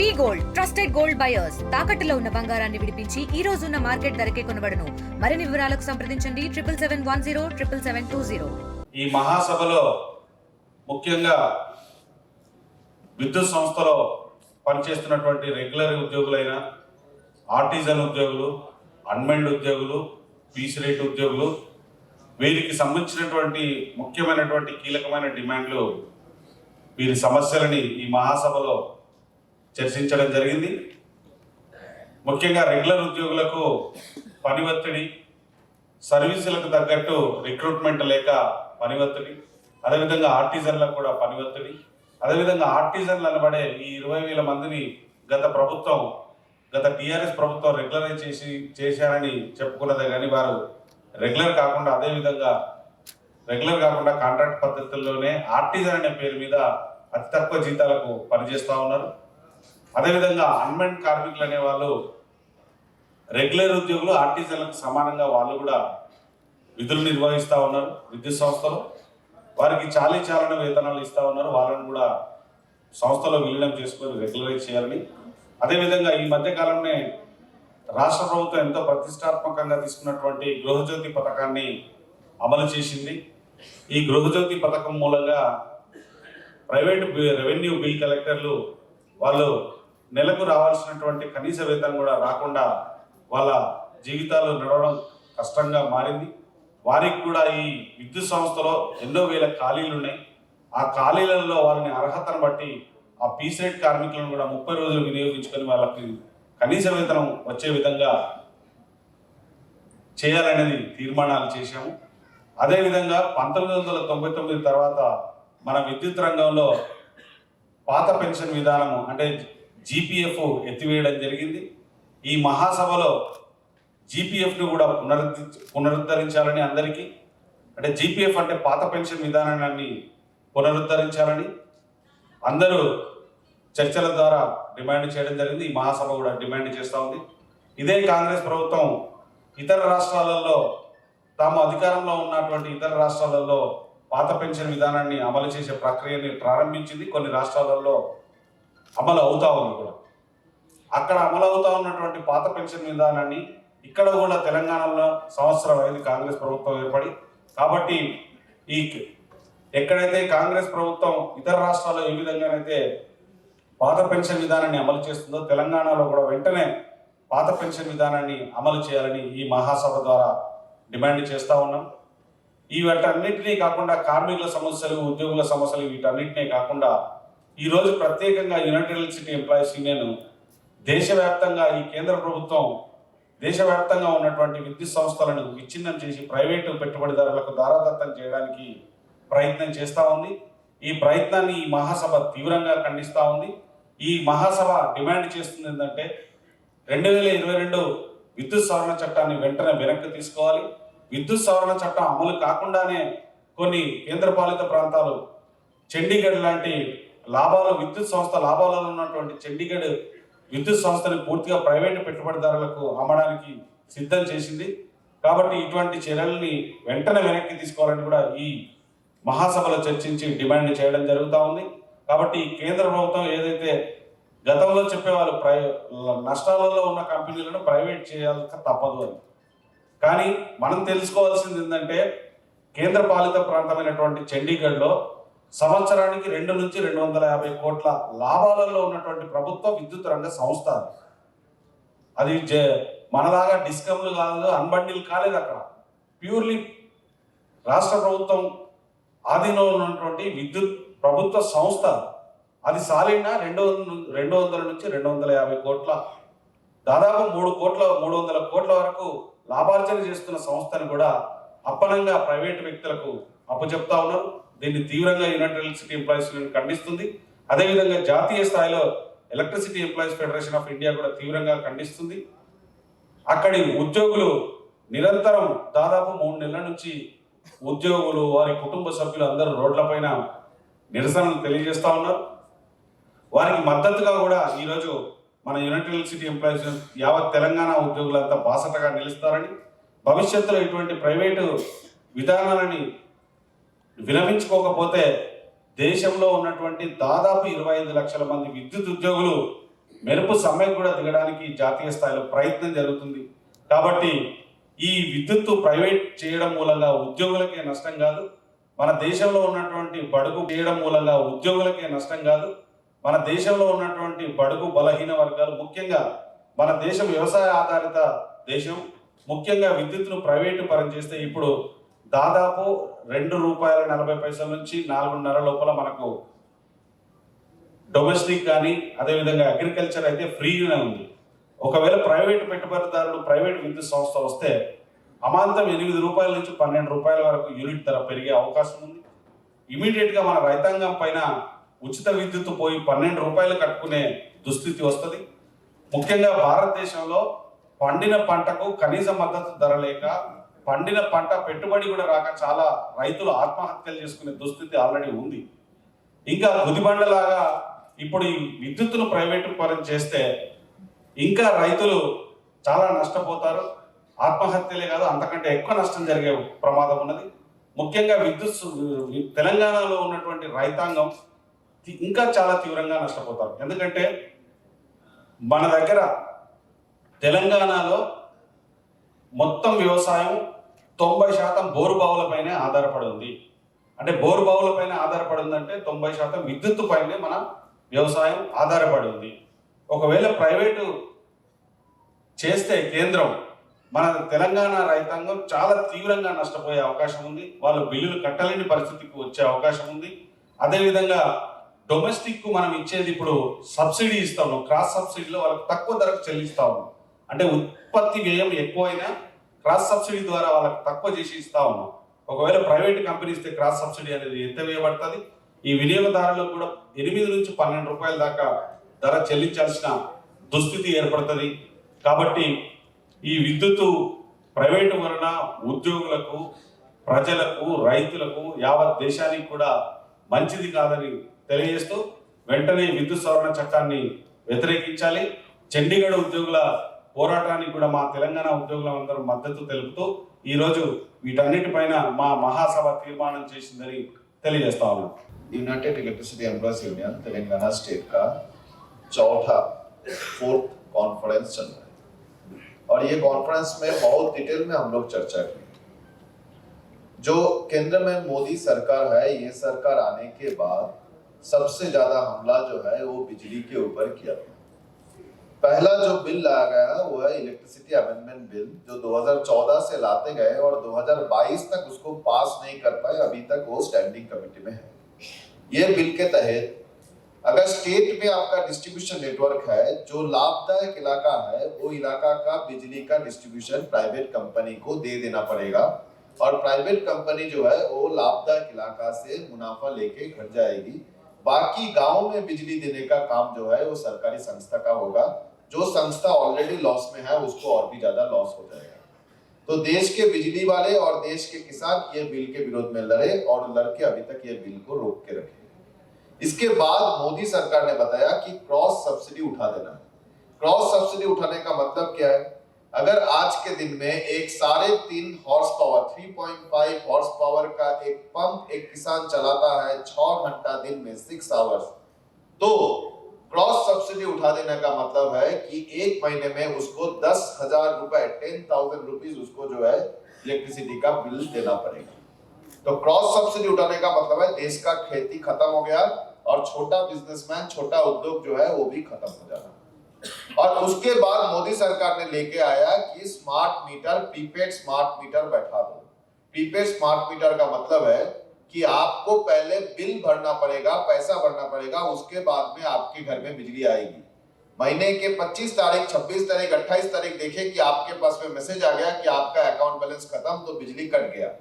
We gold trusted gold buyers తాకట్టులో ఉన్న బంగారాన్ని విడిపించి ఈ రోజు ఉన్న మార్కెట్ ధరకే కొనబడను. మరిన్ని వివరాలకు సంప్రదించండి. Triple seven one zero triple seven two zero. ఈ మహాసభలో ముఖ్యంగా విద్యుత్ సంస్థలో పనిచేస్తున్నటువంటి రెగ్యులర్ ఉద్యోగులైన ఆర్టిజన్ ఉద్యోగులు అన్మెండ్ ఉద్యోగులు పీసీ రేట్ ఉద్యోగులు వీరికి సంబంధించినటువంటి ముఖ్యమైనటువంటి కీలకమైన డిమాండ్లు వీరి సమస్యలని ఈ మహాసభలో చర్చించడం జరిగింది. ముఖ్యంగా రెగ్యులర్ ఉద్యోగులకు పని ఒత్తిడి సర్వీసులకు తగ్గట్టు రిక్రూట్మెంట్ లేక పని ఒత్తిడి అదేవిధంగా ఆర్టిజన్లకు కూడా పని ఒత్తిడి అదేవిధంగా ఆర్టిజన్లు అనబడే ఈ ఇరవై వేల మందిని గత ప్రభుత్వం గత టీఆర్ఎస్ ప్రభుత్వం రెగ్యులరైజ్ చేసి చేశారని చెప్పుకున్నదే కానీ వారు రెగ్యులర్ కాకుండా అదేవిధంగా రెగ్యులర్ కాకుండా కాంట్రాక్ట్ పద్ధతుల్లోనే ఆర్టిజన్ అనే పేరు మీద అతి తక్కువ జీతాలకు పనిచేస్తూ ఉన్నారు. అదేవిధంగా అన్మెంట్ కార్మికులు అనే వాళ్ళు రెగ్యులర్ ఉద్యోగులు ఆర్టిజన్లకు సమానంగా వాళ్ళు కూడా విధులు నిర్వహిస్తూ ఉన్నారు విద్యుత్ సంస్థలో. వారికి చాలీ చాలని వేతనాలు ఇస్తూ ఉన్నారు. వాళ్ళని కూడా సంస్థలో విలీనం చేసుకొని రెగ్యులరైజ్ చేయాలని. అదేవిధంగా ఈ మధ్య కాలంలో రాష్ట్ర ప్రభుత్వం ఎంతో ప్రతిష్టాత్మకంగా తీసుకున్నటువంటి గృహజ్యోతి పథకాన్ని అమలు చేసింది. ఈ గృహజ్యోతి పథకం మూలంగా ప్రైవేటు రెవెన్యూ బిల్ కలెక్టర్లు వాళ్ళు నెలకు రావాల్సినటువంటి కనీస వేతనం కూడా రాకుండా వాళ్ళ జీవితాలు నడవడం కష్టంగా మారింది. వారికి కూడా ఈ విద్యుత్ సంస్థలో ఎన్నో వేల ఖాళీలు ఉన్నాయి. ఆ ఖాళీలలో వాళ్ళని అర్హతను బట్టి ఆ పీసెట్ కార్మికులను కూడా ముప్పై రోజులు వినియోగించుకొని వాళ్ళకి కనీస వేతనం వచ్చే విధంగా చేయాలనేది తీర్మానాలు చేశాము. అదేవిధంగా పంతొమ్మిది వందల తొంభై తొమ్మిది తర్వాత మన విద్యుత్ రంగంలో పాత పెన్షన్ విధానము అంటే జీపీఎఫ్ ఎత్తివేయడం జరిగింది. ఈ మహాసభలో జీపీఎఫ్ను కూడా పునరుద్ధ పునరుద్ధరించాలని అందరికీ అంటే జీపీఎఫ్ అంటే పాత పెన్షన్ విధానాన్ని పునరుద్ధరించాలని అందరూ చర్చల ద్వారా డిమాండ్ చేయడం జరిగింది. ఈ మహాసభ కూడా డిమాండ్ చేస్తూ ఉంది. ఇదే కాంగ్రెస్ ప్రభుత్వం ఇతర రాష్ట్రాలలో తాము అధికారంలో ఉన్నటువంటి ఇతర రాష్ట్రాలలో పాత పెన్షన్ విధానాన్ని అమలు చేసే ప్రక్రియని ప్రారంభించింది. కొన్ని రాష్ట్రాలలో అమలు అవుతా ఉంది కూడా. అక్కడ అమలు అవుతా ఉన్నటువంటి పాత పెన్షన్ విధానాన్ని ఇక్కడ కూడా తెలంగాణలో సంవత్సరం అయింది కాంగ్రెస్ ప్రభుత్వం ఏర్పడి కాబట్టి ఈ ఎక్కడైతే కాంగ్రెస్ ప్రభుత్వం ఇతర రాష్ట్రాల్లో ఏ విధంగానైతే పాత పెన్షన్ విధానాన్ని అమలు చేస్తుందో తెలంగాణలో కూడా వెంటనే పాత పెన్షన్ విధానాన్ని అమలు చేయాలని ఈ మహాసభ ద్వారా డిమాండ్ చేస్తూ ఉన్నాం. ఈ వీటన్నిటినీ కాకుండా కార్మికుల సమస్యలు ఉద్యోగుల సమస్యలు వీటన్నిటినీ కాకుండా ఈరోజు ప్రత్యేకంగా యునైటెడ్ ఎలక్ట్రిసిటీ ఎంప్లాయీస్ యూనియన్ దేశవ్యాప్తంగా ఈ కేంద్ర ప్రభుత్వం దేశవ్యాప్తంగా ఉన్నటువంటి విద్యుత్ సంస్థలను విచ్ఛిన్నం చేసి ప్రైవేటు పెట్టుబడిదారులకు దారాదత్తం చేయడానికి ప్రయత్నం చేస్తూ ఉంది. ఈ ప్రయత్నాన్ని ఈ మహాసభ తీవ్రంగా ఖండిస్తూ ఉంది. ఈ మహాసభ డిమాండ్ చేస్తుంది ఏంటంటే రెండు వేల ఇరవై రెండు విద్యుత్ సవరణ చట్టాన్ని వెంటనే వెనక్కి తీసుకోవాలి. విద్యుత్ సవరణ చట్టం అమలు కాకుండానే కొన్ని కేంద్రపాలిత ప్రాంతాలు చండీగఢ్ లాంటి లాభాలు విద్యుత్ సంస్థ లాభాలలో ఉన్నటువంటి చండీగఢ్ విద్యుత్ సంస్థని పూర్తిగా ప్రైవేటు పెట్టుబడిదారులకు అమ్మడానికి సిద్ధం చేసింది. కాబట్టి ఇటువంటి చర్యల్ని వెంటనే వెనక్కి తీసుకోవాలని కూడా ఈ మహాసభలో చర్చించి డిమాండ్ చేయడం జరుగుతూ ఉంది. కాబట్టి కేంద్ర ప్రభుత్వం ఏదైతే గతంలో చెప్పేవాళ్ళు ప్రై నష్టాలలో ఉన్న కంపెనీలను ప్రైవేట్ చేయాల్సి తప్పదు అని. కానీ మనం తెలుసుకోవాల్సింది ఏంటంటే కేంద్ర పాలిత ప్రాంతమైనటువంటి చండీగఢ్లో సంవత్సరానికి రెండు నుంచి రెండు వందల యాభై కోట్ల లాభాలలో ఉన్నటువంటి ప్రభుత్వ విద్యుత్ రంగ సంస్థ అది. మనలాగా డిస్కమ్లు కాదు అన్బండిల్ కాలేదు అక్కడ. ప్యూర్లీ రాష్ట్ర ప్రభుత్వం ఆధీనంలో ఉన్నటువంటి విద్యుత్ ప్రభుత్వ సంస్థ అది. సాలినా రెండు వందల రెండు వందల నుంచి రెండు వందల యాభై కోట్ల దాదాపు మూడు కోట్ల మూడు వందల కోట్ల వరకు లాభార్జన చేస్తున్న సంస్థను కూడా అప్పనంగా ప్రైవేటు వ్యక్తులకు అప్పచెప్తా ఉన్నారు. దీన్ని తీవ్రంగా యునైటెడ్ ఎలక్ట్రిసిటీ ఎంప్లాయీస్ యూనియన్ ఖండిస్తుంది. అదేవిధంగా జాతీయ స్థాయిలో electricity employees federation of India కూడా తీవ్రంగా ఖండిస్తుంది. అక్కడి ఉద్యోగులు నిరంతరం దాదాపు మూడు నెలల నుంచి ఉద్యోగులు వారి కుటుంబ సభ్యులు అందరూ రోడ్లపైన నిరసనలు తెలియజేస్తూ ఉన్నారు. వారికి మద్దతుగా కూడా ఈరోజు మన యునైటెడ్ ఎలక్ట్రిసిటీ ఎంప్లాయీస్ యావత్ తెలంగాణ ఉద్యోగులంతా బాసటగా నిలుస్తారని భవిష్యత్తులో ఇటువంటి ప్రైవేటు విధానాలని విరమించుకోకపోతే దేశంలో ఉన్నటువంటి దాదాపు ఇరవై ఐదు లక్షల మంది విద్యుత్ ఉద్యోగులు మెరుపు సమ్మెకు కూడా దిగడానికి జాతీయ స్థాయిలో ప్రయత్నం జరుగుతుంది. కాబట్టి ఈ విద్యుత్తు ప్రైవేట్ చేయడం మూలంగా ఉద్యోగులకే నష్టం కాదు. మన దేశంలో ఉన్నటువంటి బడుగు చేయడం మూలంగా ఉద్యోగులకే నష్టం కాదు. మన దేశంలో ఉన్నటువంటి బడుగు బలహీన వర్గాలు ముఖ్యంగా మన దేశం వ్యవసాయ ఆధారిత దేశం. ముఖ్యంగా విద్యుత్ను ప్రైవేటు పరం చేస్తే ఇప్పుడు దాదాపు రెండు రూపాయల నలభై పైసల నుంచి నాలుగున్నర లోపల మనకు డొమెస్టిక్ కానీ అదేవిధంగా అగ్రికల్చర్ అయితే ఫ్రీగానే ఉంది. ఒకవేళ ప్రైవేట్ పెట్టుబడిదారులు ప్రైవేట్ విద్యుత్ సంస్థ వస్తే అమాంతం ఎనిమిది రూపాయల నుంచి పన్నెండు రూపాయల వరకు యూనిట్ ధర పెరిగే అవకాశం ఉంది. ఇమీడియట్గా మన రైతాంగం పైన ఉచిత విద్యుత్ పోయి పన్నెండు రూపాయలు కట్టుకునే దుస్థితి వస్తుంది. ముఖ్యంగా భారతదేశంలో పండిన పంటకు కనీస మద్దతు ధర లేక పండిన పంట పెట్టుబడి కూడా రాక చాలా రైతులు ఆత్మహత్యలు చేసుకునే దుస్థితి ఆల్రెడీ ఉంది. ఇంకా గుదిబండలాగా ఇప్పుడు ఈ విద్యుత్తును ప్రైవేటు పరం చేస్తే ఇంకా రైతులు చాలా నష్టపోతారు. ఆత్మహత్యలే కాదు అంతకంటే ఎక్కువ నష్టం జరిగే ప్రమాదం ఉన్నది. ముఖ్యంగా విద్యుత్ తెలంగాణలో ఉన్నటువంటి రైతాంగం ఇంకా చాలా తీవ్రంగా నష్టపోతారు. ఎందుకంటే మన దగ్గర తెలంగాణలో మొత్తం వ్యవసాయం తొంభై శాతం బోరు బావులపైనే ఆధారపడి ఉంది అంటే బోరు బావులపైన ఆధారపడి ఉందంటే తొంభై శాతం విద్యుత్తు పైనే మన వ్యవసాయం ఆధారపడి ఉంది ఒకవేళ ప్రైవేటు చేస్తే కేంద్రం మన తెలంగాణ రైతాంగం చాలా తీవ్రంగా నష్టపోయే అవకాశం ఉంది. వాళ్ళు బిల్లులు కట్టలేని పరిస్థితికి వచ్చే అవకాశం ఉంది. అదేవిధంగా డొమెస్టిక్ మనం ఇచ్చేది ఇప్పుడు సబ్సిడీ ఇస్తాము. క్రాస్ సబ్సిడీలో వాళ్ళకి తక్కువ ధరకు చెల్లిస్తా ఉన్నాం అంటే ఉత్పత్తి వ్యయం ఎక్కువైనా క్రాస్ సబ్సిడీ ద్వారా వాళ్ళకి తక్కువ చేసి ఇస్తా ఉన్నాం. ఒకవేళ ప్రైవేట్ కంపెనీ ఇస్తే క్రాస్ సబ్సిడీ అనేది ఎంత వేయబడుతుంది? ఈ వినియోగదారులకు కూడా ఎనిమిది నుంచి పన్నెండు రూపాయల దాకా ధర చెల్లించాల్సిన దుస్థితి ఏర్పడుతుంది. కాబట్టి ఈ విద్యుత్తు ప్రైవేటు వలన ఉద్యోగులకు ప్రజలకు రైతులకు యావత్ దేశానికి కూడా మంచిది కాదని తెలియజేస్తూ వెంటనే విద్యుత్ సవరణ చట్టాన్ని వ్యతిరేకించాలి. చండీగఢ్ ఉద్యోగుల పోరాటానికి కూడా మా తెలంగాణ ఉద్యోగులందరూ మద్దతు తెలుపుతూ ఈ రోజు వీటన్నిటిపైన మా మహాసభ తీర్మానం చేసిందని తెలియజేస్తా ఉన్నాం united electricity employees union Telangana state का चौथा फोर्थ कॉन्फ्रेंस चल रहा है और ये कॉन्फ्रेंस में बहुत डिटेल में हम लोग चर्चा की जो केंद्र में मोदी सरकार है ये सरकार आने के बाद सबसे ज्यादा हमला जो है वो बिजली के ऊपर किया था पहला जो बिल लाया गया वो है इलेक्ट्रिसिटी अमेंडमेंट बिल जो 2014 से लाते गए और 2022 तक उसको पास नहीं कर पाए, अभी तक वो स्टैंडिंग कमेटी में है। ये बिल के तहत अगर स्टेट में आपका डिस्ट्रीब्यूशन नेटवर्क है, जो लाभदायक इलाका है, वो इलाका का बिजली का डिस्ट्रीब्यूशन प्राइवेट कंपनी को दे देना पड़ेगा। और प्राइवेट कंपनी जो है, वो लाभदायक इलाका से मुनाफा लेके घर जाएगी। बाकी गाँव में बिजली देने का काम जो है, वो सरकारी संस्था का होगा। जो संस्था ऑलरेडी लॉस में है, उसको और भी ज़्यादा लॉस हो जाएगा तो देश के बिजली वाले और देश के किसान ये बिल के विरोध में लड़े और लड़के अभी तक ये बिल को रोक के रखे। इसके बाद मोदी सरकार ने बताया कि क्रॉस सब्सिडी उठा देना। क्रॉस सब्सिडी उठाने का मतलब क्या है? अगर आज के दिन में एक साढ़े तीन हॉर्स पावर 3.5 हॉर्स पावर का एक पंप एक किसान चलाता है छह घंटा दिन में सिक्स आवर्स तो क्रॉस सब्सिडी उठा देने का मतलब है कि एक महीने में उसको दस हज़ार रुपए टेन थाउज़ेंड रुपीज़ उसको जो है इलेक्ट्रिसिटी का बिल देना पड़ेगा। तो क्रॉस सब्सिडी उठाने का मतलब है देश का खेती खत्म हो गया और छोटा बिजनेसमैन छोटा उद्योग जो है वो भी खत्म हो जाना। और उसके बाद मोदी सरकार ने लेके आया कि smart meter prepaid smart meter बैठा दो। प्रीपेड स्मार्ट मीटर का मतलब है कि आपको पहले बिल भरना पड़ेगा, पैसा भरना पड़ेगा, उसके बाद में आपके घर में बिजली आएगी। महीने के 25 तारीख 26 तारीख 28 तारीख देखे कि आपके पास में मैसेज आ गया कि आपका अकाउंट बैलेंस खत्म तो बिजली कट गया।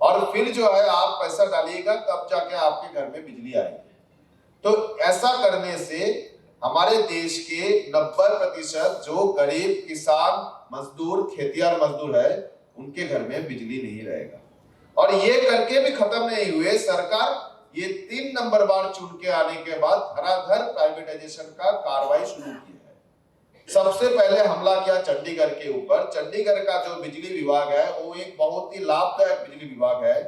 और फिर जो है, आप पैसा डालिएगा, तब जाके आपके घर में बिजली आएगी। तो ऐसा करने से हमारे देश के 90 प्रतिशत जो गरीब किसान, मजदूर खेतियार मजदूर है, उनके घर में बिजली नहीं रहेगा। और ये करके भी खत्म नहीं हुए। सरकार ये तीन नंबर बार चुन के आने के बाद धराधर प्राइवेटाइजेशन का कार्रवाई शुरू की है। सबसे पहले हमला किया चंडीगढ़ के ऊपर। चंडीगढ़ का जो बिजली विभाग है, वो एक बहुत ही लाभदायक बिजली विभाग है,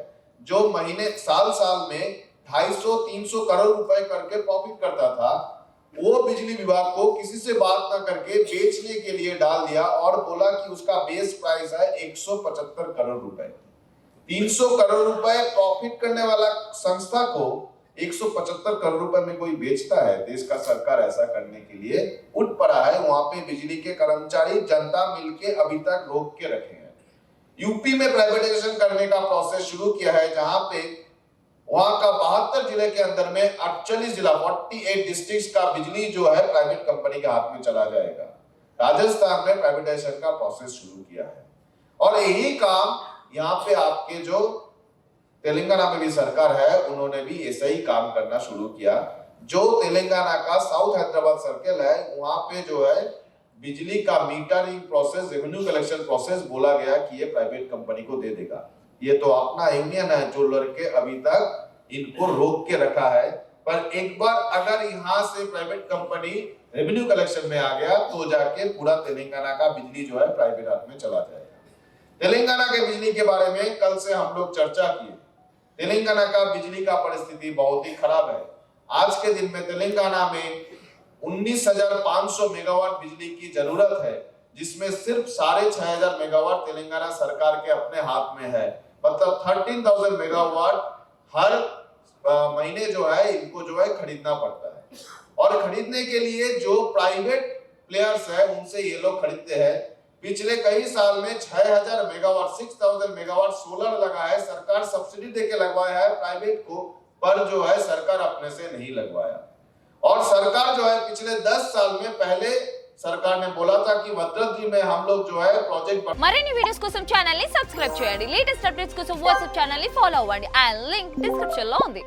जो महीने साल साल में 250 300 करोड़ रुपए करके प्रॉफिट करता था। वो बिजली विभाग को किसी से बात ना करके बेचने के लिए डाल दिया और बोला कि उसका बेस प्राइस है 175 करोड़ रुपए। 300 करोड़ रुपए प्रॉफिट करने वाला संस्था को 175 करोड़ रुपए में कोई बेचता है? देश का सरकार ऐसा करने के लिए उठ पड़ा है। वहाँ पे बिजली के कर्मचारी जनता मिलके अभी तक रोक के रखे हैं। यूपी में प्राइवेटाइजेशन करने का प्रोसेस शुरू किया है, जहाँ पे वहाँ का बहत्तर ज़िले के अंदर में अड़चालीस जिला 48 डिस्ट्रिक्ट्स का बिजली जो है प्राइवेट कंपनी के हाथ में चला जाएगा। राजस्थान में प्राइवेटाइजेशन का प्रोसेस शुरू किया है। और यही काम यहाँ पे आपके जो तेलंगाना में भी सरकार है, उन्होंने भी ऐसा ही काम करना शुरू किया। जो तेलंगाना का साउथ हैदराबाद सर्कल है, वहाँ पे जो है, बिजली का metering process revenue collection process बोला गया कि ये प्राइवेट कंपनी को दे देगा। ये तो अपना यूनियन है, जो लड़के अभी तक इनको रोक के रखा है। पर एक बार अगर यहाँ से प्राइवेट कंपनी रेवेन्यू कलेक्शन में आ गया तो जाके पूरा तेलंगाना का बिजली जो है प्राइवेट हाथ में चला जाएगा। तेलंगाना के बिजली के बारे में कल से हम लोग चर्चा किए। तेलंगाना का बिजली का परिस्थिति बहुत ही खराब है। आज के दिन में तेलंगाना में 19,500 मेगावाट बिजली की ज़रूरत है जिसमें सिर्फ़ साढ़े छह हज़ार मेगावाट तेलंगाना सरकार के अपने हाथ में है। मतलब 13,000 मेगावाट हर महीने जो है इनको जो है खरीदना पड़ता है। और खरीदने के लिए जो प्राइवेट प्लेयर्स है उनसे ये लोग खरीदते हैं। पिछले कई साल में 6000 मेगावाट 6000 मेगावाट सोलर लगा है सरकार सब्सिडी देके लगवाया है प्राइवेट को पर जो है सरकार अपने से नहीं लगवाया और सरकार जो है पिछले 10 साल में पहले सरकार ने बोला था कि भद्रद्री में हम लोग जो है प्रोजेक्ट మరిన్ని వీడియోస్ కోసం ఛానల్ ని సబ్స్క్రైబ్ చేయండి లేటెస్ట్ అప్డేట్స్ కోసం వాట్సాప్ ఛానల్ ని ఫాలో అవ్వండి అండ్ లింక్ డిస్క్రిప్షన్ లో ఉంది